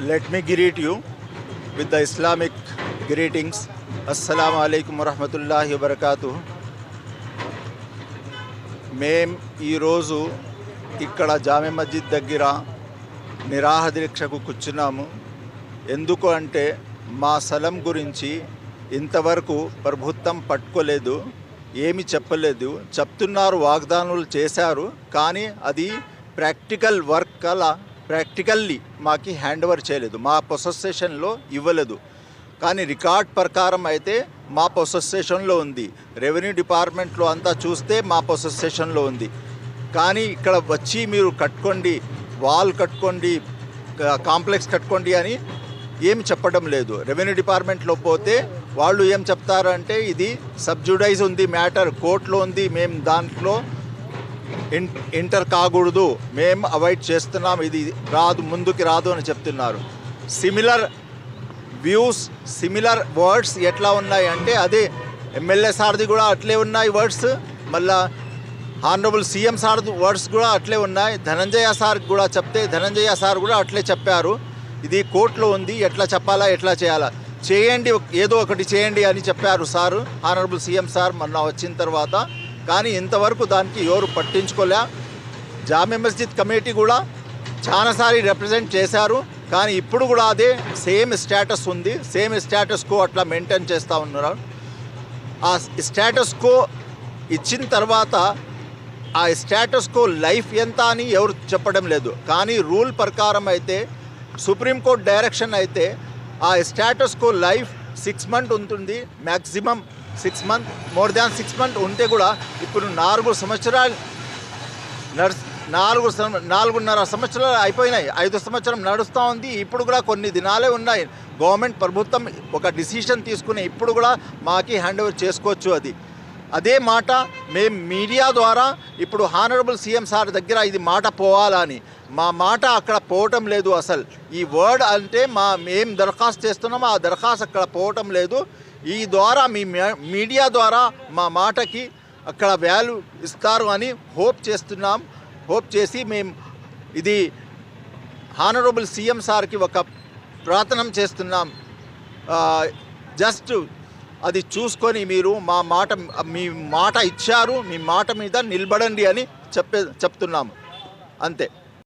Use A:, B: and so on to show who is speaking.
A: let me greet you with the Islamic greetings. Assalamu alaikum warahmatullahi wabarakatuh. మేం ఈరోజు ఇక్కడ జామే మస్జిద్ దగ్గర నిరాహ దీక్షకు కూర్చున్నాము ఎందుకు అంటే మా స్థలం గురించి ఇంతవరకు ప్రభుత్వం పట్టుకోలేదు ఏమి చెప్పలేదు చెప్తున్నారు వాగ్దానాలు చేశారు కానీ అది ప్రాక్టికల్ వర్క్ అలా ప్రాక్టికల్లీ మాకి హ్యాండ్ ఓవర్ చేయలేదు. మా పొసెషన్లో ఇవ్వలేదు. కానీ రికార్డ్ ప్రకారం అయితే మా పొసెషన్లో ఉంది. రెవెన్యూ డిపార్ట్మెంట్లో అంతా చూస్తే మా పొసెషన్లో ఉంది. కానీ ఇక్కడ వచ్చి మీరు కట్టుకోండి వాల్ కట్టుకోండి కాంప్లెక్స్ కట్టుకోండి అని ఏం చెప్పడం లేదు. రెవెన్యూ డిపార్ట్మెంట్లో పోతే వాళ్ళు ఏం చెప్తారంటే ఇది సబ్జుడైజ్ ఉంది మ్యాటర్ కోర్టులో ఉంది మేము దాంట్లో ఇంటర్ కాకూడదు. మేము అవాయిడ్ చేస్తున్నాం. ఇది రాదు ముందుకి రాదు అని చెప్తున్నారు. సిమిలర్ వ్యూస్ సిమిలర్ వర్డ్స్ ఎట్లా ఉన్నాయి అంటే అదే ఎమ్మెల్యే సార్ది కూడా అట్లే ఉన్నాయి వర్డ్స్. మళ్ళా హానరబుల్ సీఎం సార్ వర్డ్స్ కూడా అట్లే ఉన్నాయి. ధనంజయ సార్ కూడా చెప్తే ధనంజయ సార్ కూడా అట్లే చెప్పారు. ఇది కోర్టులో ఉంది. ఎట్లా చెప్పాలా ఎట్లా చేయాలా? చేయండి ఏదో ఒకటి చేయండి అని చెప్పారు సారు. హానరబుల్ సీఎం సార్ మొన్న వచ్చిన తర్వాత. కానీ ఇంతవరకు దానికి ఎవరు పట్టించుకోలే. జామీ మస్జిద్ కమిటీ కూడా చాలాసారి రిప్రజెంట్ చేశారు. కానీ ఇప్పుడు కూడా అదే సేమ్ స్టేటస్ ఉంది. సేమ్ స్టేటస్ కో అట్లా మెయింటైన్ చేస్తూ ఉన్నారు. ఆ స్టేటస్ కో ఇచ్చిన తర్వాత ఆ స్టేటస్ కో లైఫ్ ఎంత అని ఎవరు చెప్పడం లేదు. కానీ రూల్ ప్రకారం అయితే సుప్రీంకోర్టు డైరెక్షన్ అయితే ఆ status quo life six month ఉంటుంది. Maximum six month more than six month ఉంటే కూడా ఇప్పుడు నాలుగు సంవత్సరాలు నడుస్ నాలుగు నాలుగున్నర సంవత్సరాలు అయిపోయినాయి. ఐదు సంవత్సరం నడుస్తూ ఉంది. ఇప్పుడు కూడా కొన్ని దినాలే ఉన్నాయి. గవర్నమెంట్ ప్రభుత్వం ఒక డిసిషన్ తీసుకుని ఇప్పుడు కూడా మాకి హ్యాండ్ ఓవర్ చేసుకోవచ్చు అది. అదే మాట మేము మీడియా ద్వారా ఇప్పుడు హానరబుల్ సీఎం సార్ దగ్గర ఇది మాట పోవాలని. మా మాట అక్కడ పోవటం లేదు అసలు. ఈ వర్డ్ అంటే మా మేము దరఖాస్తు చేస్తున్నామో? ఆ దరఖాస్తు అక్కడ పోవటం లేదు. ఈ ద్వారా మీ మీడియా ద్వారా మా మాటకి అక్కడ వాల్యూ ఇస్తారు అని హోప్ చేస్తున్నాం. హోప్ చేసి మేము ఇది హానరబుల్ సీఎం సార్కి ఒక ప్రార్థన చేస్తున్నాం. జస్ట్ అది చూసుకొని మీరు మా మాట మీ మాట ఇచ్చారు మీ మాట మీద నిలబడండి అని చెప్పే చెప్తున్నాము. అంతే.